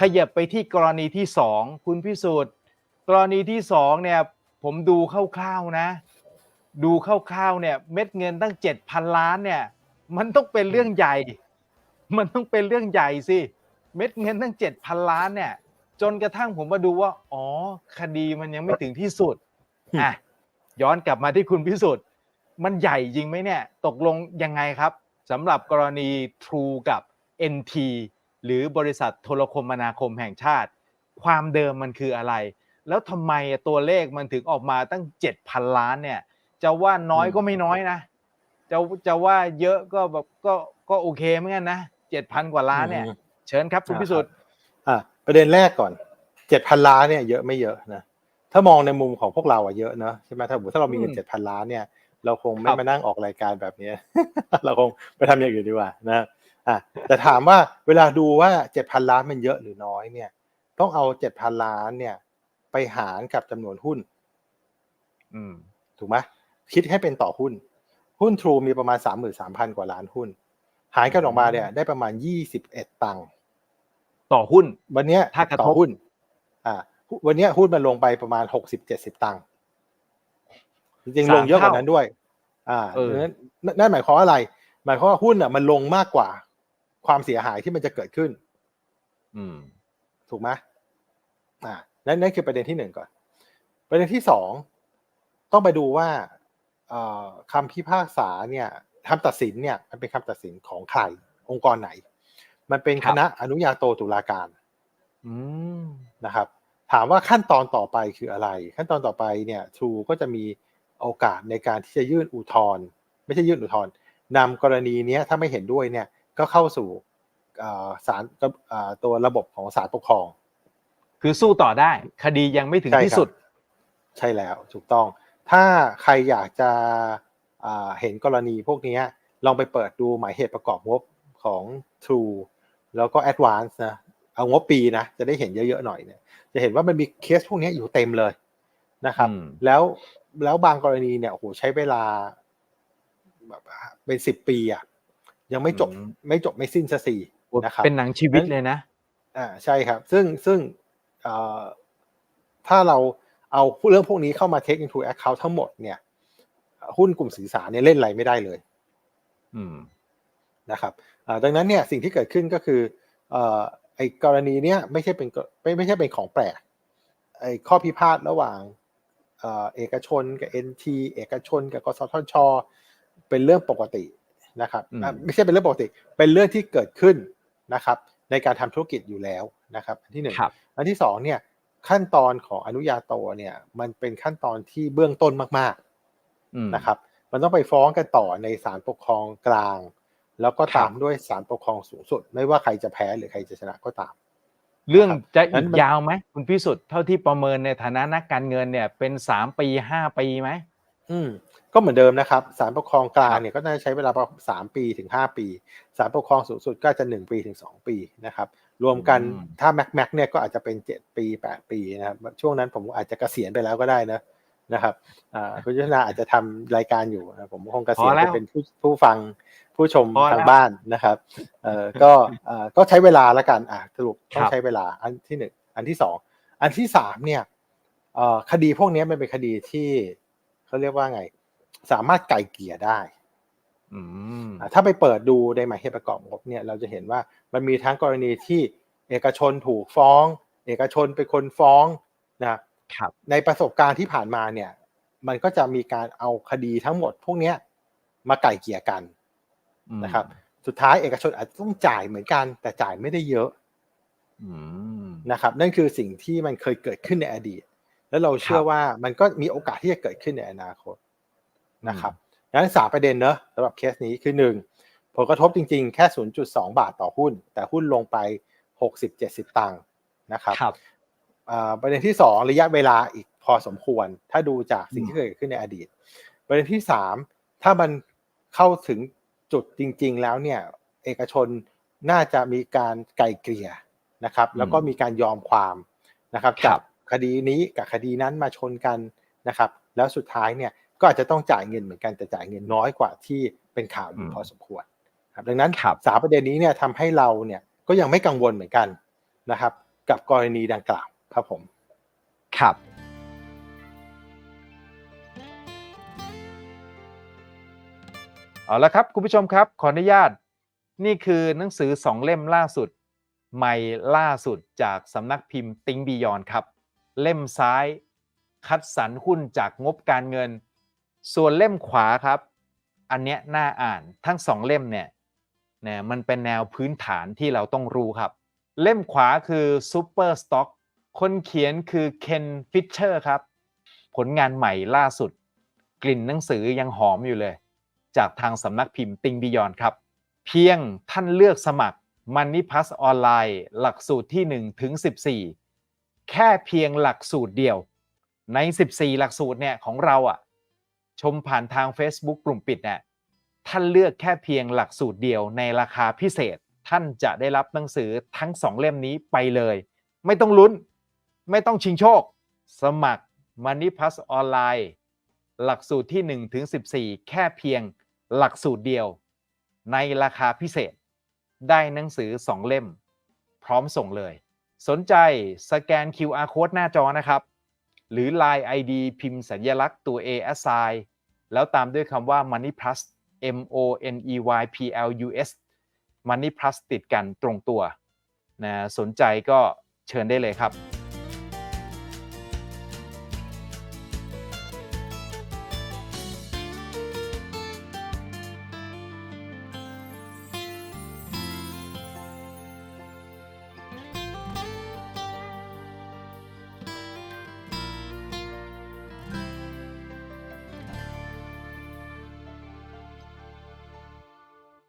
ขยับไปที่กรณีที่สองคุณพิสูจน์กรณีที่สองเนี่ยผมดูคร่าวๆนะ ดูคร่าวๆเนี่ยเม็ดเงินตั้งเจ็ดพันล้านเนี่ยมันต้องเป็นเรื่องใหญ่ มันต้องเป็นเรื่องใหญ่สิเม็ดเงินตั้งเจ็ดพันล้านเนี่ยจนกระทั่งผมมาดูว่า อ๋อ คดีมันยังไม่ถึงที่สุดอะย้อนกลับมาที่คุณพิสุทธิ์มันใหญ่จริงไหมเนี่ย ตกลงยังไงครับสำหรับกรณี True กับ NT หรือบริษัทโทรคมนาคมแห่งชาติ ความเดิมมันคืออะไร แล้วทำไมตัวเลขมันถึงออกมาตั้ง 7,000 ล้านเนี่ย จะว่าน้อยก็ไม่น้อยนะ จะจะว่าเยอะก็แบบก็ก็โอเคเหมือนกันนะ 7,000 กว่าล้านเนี่ยอืมเชิญครับคุณพิสุทธิ์อะประเด็นแรกก่อนเจ็ดพันล้านเนี่ยเยอะไม่เยอะนะถ้ามองในมุมของพวกเราอะเยอะเนอะใช่ไหมถ้าสมมติถ้าเรามีเงินอืมเจ็ดพันล้านเนี่ยเราคงคไม่รับมานั่งออกรายการแบบเนี้ยเราคงไปทำอย่างอื่นดีกว่านะ อะแต่ถามว่าเวลาดูว่าเจ็ดพันล้านมันเยอะหรือน้อยเนี่ย ต้องเอาเจ็ดพันล้านเนี่ย ไปหารกับจำนวนหุ้น อืม ถูกไหมคิดให้เป็นต่อหุ้น หุ้น True มีประมาณสามหมื่นสามพันกว่าล้านหุ้น หารกันออกมาเนี่ย ได้ประมาณยี่สิบเอ็ดตังค์ต่อหุ้น วันเนี้ยถ้ากระทบต่อหุ้น อ่าวันเนี้ยหุ้นมันลงไปประมาณหกสิบเจ็ดสิบตังค์จริงสามๆลงเยอะกว่าเท่านั้นด้วย อ่าเออดังนั้นนั่นนั่นหมายความว่าอะไร หมายความว่าหุ้นอะมันลงมากกว่า ความเสียหายที่มันจะเกิดขึ้น อืม ถูกไหมอ่านั่นนั่นคือประเด็นที่หนึ่งก่อน ประเด็นที่สองต้องไปดูว่าเอ่อคำพิพากษาเนี่ยคำตัดสินเนี่ยมันเป็นคำตัดสินของใคร องค์กรไหน มันเป็นครัคบณะอนุญาโตตุลาการอืมนะครับ ถามว่าขั้นตอนต่อไปคืออะไร ขั้นตอนต่อไปเนี่ย True ก็จะมีโอกาสในการที่จะยื่นอุทธรณ์ไม่ใช่ยื่นอุทธรณ์นำกรณีเนี้ยถ้าไม่เห็นด้วยเนี่ย ก็เข้าสู่เอ่อศาลเอ่อตัวระบบของศาลปกครอง คือสู้ต่อได้ คดียังไม่ถึงใช่ที่ครับสุด ใช่แล้วถูกต้อง ถ้าใครอยากจะอ่าเห็นกรณีพวกเนี้ยลองไปเปิดดูหมายเหตุประกอบงบของ True แล้วก็ Advance นะเอางบปีนะจะได้เห็นเยอะๆหน่อยเนี่ย จะเห็นว่ามันมีเคสพวกเนี้ยอยู่เต็มเลยนะครับอืมแล้วแล้วบางกรณีเนี่ยโอ้โหใช้เวลาแบบเป็นสิบปีอะ ยังไม่จบอืมไม่จบไม่สิ้นสักทีนะครับเป็นหนังชีวิตเลยนะอ่าใช่ครับ ซึ่งซึ่งเอ่อถ้าเราเอาเรื่องพวกนี้เข้ามา take into account ทั้งหมดเนี่ย หุ้นกลุ่มสื่อสารเนี่ยเล่นอะไรไม่ได้เลย อืมนะครับอ่าดังนั้นเนี่ยสิ่งที่เกิดขึ้นก็คือเอ่อไอ้กรณีเนี้ยไม่ใช่เป็นกไม่ไม่ใช่เป็นของแปลกไอ้ข้อพิพาทระหว่างเอ่อเอกชนกับ NT เอกชนกับกสทช เป็นเรื่องปกติ นะครับอืมอะไม่ใช่เป็นเรื่องปกติเป็นเรื่องที่เกิดขึ้นนะครับ ในการทำธุรกิจอยู่แล้วนะครับ อันที่หนึ่งครับอันที่สองเนี่ยขั้นตอนของอนุญาโตเนี่ยมันเป็นขั้นตอนที่เบื้องต้นมากอืมๆนะครับ มันต้องไปฟ้องกันต่อในศาลปกครองกลาง แล้วก็ครับตามด้วยศาลปกครองสูงสุด ไม่ว่าใครจะแพ้หรือใครจะชนะก็ตาม เรื่องจะงั้อีนกมันยาวไหมคุณพิสุทธิ์เท่าที่ประเมินในฐานะนักการเงินเนี่ยเป็นสามปีห้าปีไหม อืมก็เหมือนเดิมนะครับศาลปกครองกลางครับเนี่ยก็น่าจะใช้เวลาประมาณสามปีถึงห้าปีศาลปกครองสูงสุดก็จะหนึ่งปีถึงสองปีนะครับ รวมกันถ้าแม็กแม็กเนี่ยก็อาจจะเป็นเจ็ดปีแปดปีนะครับ ช่วงนั้นผมอาจจะเกษียณไปแล้วก็ได้นะนะครับอ่าคุณยุทธนาอาจจะทำรายการอยู่นะผมคงเกษียณพอแล้ไปวเป็นผู้ผู้ฟังผู้ชมพอแล้วทางบ้านนะครับเอ่อก็เอ่อก็ใช้เวลาแล้วกันอะสรุปต้อคงรับใช้เวลาอันที่หนึ่งอันที่สองอันที่สามเนี่ยเอ่อคดีพวกเนี้ยมันเป็นคดีที่ เขาเรียกว่าไง สามารถไกลเกลี่ยได้อืมอะถ้าไปเปิดดูในหมายเหตุประกอบงบเนี่ยเราจะเห็นว่ามันมีทั้งกรณีที่เอกชนถูกฟ้อง เอกชนเป็นคนฟ้องนะครับในประสบการณ์ที่ผ่านมาเนี่ย มันก็จะมีการเอาคดีทั้งหมดพวกเนี้ยมาไกล่เกลี่ยกันอืมนะครับ สุดท้ายเอกชนอาจจะต้องจ่ายเหมือนกัน แต่จ่ายไม่ได้เยอะอืมนะครับ นั่นคือสิ่งที่มันเคยเกิดขึ้นในอดีต แล้วเราเชื่อครับว่ามันก็มีโอกาสที่จะเกิดขึ้นในอนาคตนะครับดังนั้นสามประเด็นเนอะสำหรับเคสนี้คือหนึ่งผลกระทบจริงๆ แค่ 0.2 บาทต่อหุ้น แต่หุ้นลงไป 60-70 ตังค์นะครับครับอ่าประเด็นที่ 2 ระยะเวลาอีกพอสมควร ถ้าดูจากสิ่งที่เกิดขึ้นในอดีต ประเด็นที่ 3 ถ้ามันเข้าถึงจุดจริง ๆ แล้วเนี่ยเอกชนน่าจะมีการไกลเกลี่ยนะครับ แล้วก็มีการยอมความนะครับครัจับบ คดีนี้กับคดีนั้นมาชนกันนะครับ แล้วสุดท้ายเนี่ยก็อาจจะต้องจ่ายเงินเหมือนกันแต่จ่ายเงินน้อยกว่าที่เป็นข่าวอยู่อืมพอสมควรครับดังนั้นครับสามประเด็นนี้เนี่ยทำให้เราเนี่ยก็ยังไม่กังวลเหมือนกันนะครับ กับกรณีดังกล่าวครับผมครับเอาละครับคุณผู้ชมครับขออนุญาต นี่คือหนังสือสองเล่มล่าสุด ใหม่ล่าสุดจากสำนักพิมพ์ติงบียอนครับ เล่มซ้าย คัดสรรหุ้นจากงบการเงิน ส่วนเล่มขวาครับ อันเนี้ยน่าอ่านทั้งสองเล่มเนี่ยเนี่ยมันเป็นแนวพื้นฐานที่เราต้องรู้ครับ เล่มขวาคือ Super Stock คนเขียนคือเคนฟิชเชอร์ครับ ผลงานใหม่ล่าสุด กลิ่นหนังสือยังหอมอยู่เลย จากทางสำนักพิมพ์ติงบิยอนครับ เพียงท่านเลือกสมัคร Money Plus ออนไลน์ หลักสูตรที่ 1 ถึง 14 แค่เพียงหลักสูตรเดียว ใน 14 หลักสูตรเนี่ยของเราอะ่ะชมผ่านทาง Facebook กลุ่มปิดเนี่ยท่านเลือกแค่เพียงหลักสูตรเดียวในราคาพิเศษ ท่านจะได้รับหนังสือทั้ง 2 เล่มนี้ไปเลย ไม่ต้องลุ้น ไม่ต้องชิงโชค สมัคร Money Plus ออนไลน์หลักสูตรที่ 1 ถึง 14 แค่เพียงหลักสูตรเดียว ในราคาพิเศษ ได้หนังสือ 2 เล่ม พร้อมส่งเลย สนใจสแกน QR code หน้าจอนะครับ หรือ Line ID พิมพ์สัญลักษณ์ตัว A assign แล้วตามด้วยคำว่า Money Plus M O N E Y P L U S Money Plus ติดกันตรงตัวนะสนใจก็เชิญได้เลยครับ